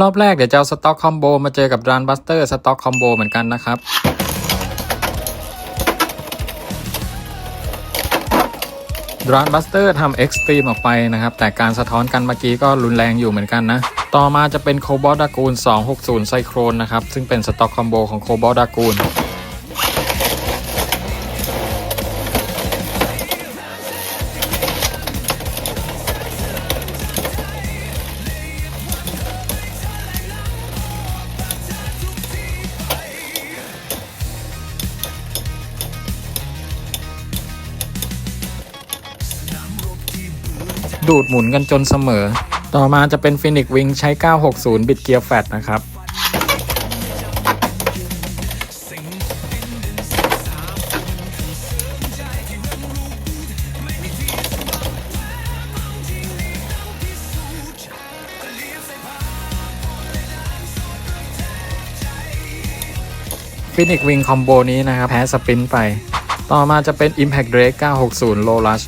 รอบแรกเดี๋ยวจะเอาสต็อกคอมโบมาเจอกับรันบัสเตอร์สต็อกคอมโบเหมือนกันนะครับ รันบัสเตอร์ทำเอ็กซ์ตรีมออกไปนะครับ แต่การสะท้อนกันเมื่อกี้ก็รุนแรงอยู่เหมือนกันนะ ต่อมาจะเป็นโคบอลดากูล 260 ไซโครนนะครับ ซึ่งเป็นสต็อกคอมโบของโคบอลดากูล ดูดหมุนกันจนเสมอ ต่อมาจะเป็นฟินิกวิงใช้ 960 บิดเกียร์แฟตนะครับฟินิกวิงคอมโบนี้นะครับ แพ้สปินไป ต่อมาจะเป็น Impact Drake 960 Low Rush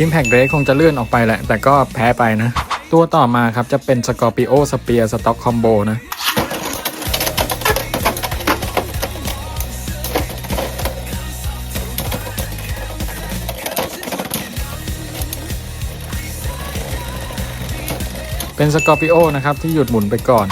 Impact Drake คงจะเลื่อนออกไปแหละ แต่ก็แพ้ไปนะ ตัวต่อมาครับจะเป็น Scorpio Spear Stock Combo นะเป็น Scorpio นะครับที่หยุดหมุนไปก่อน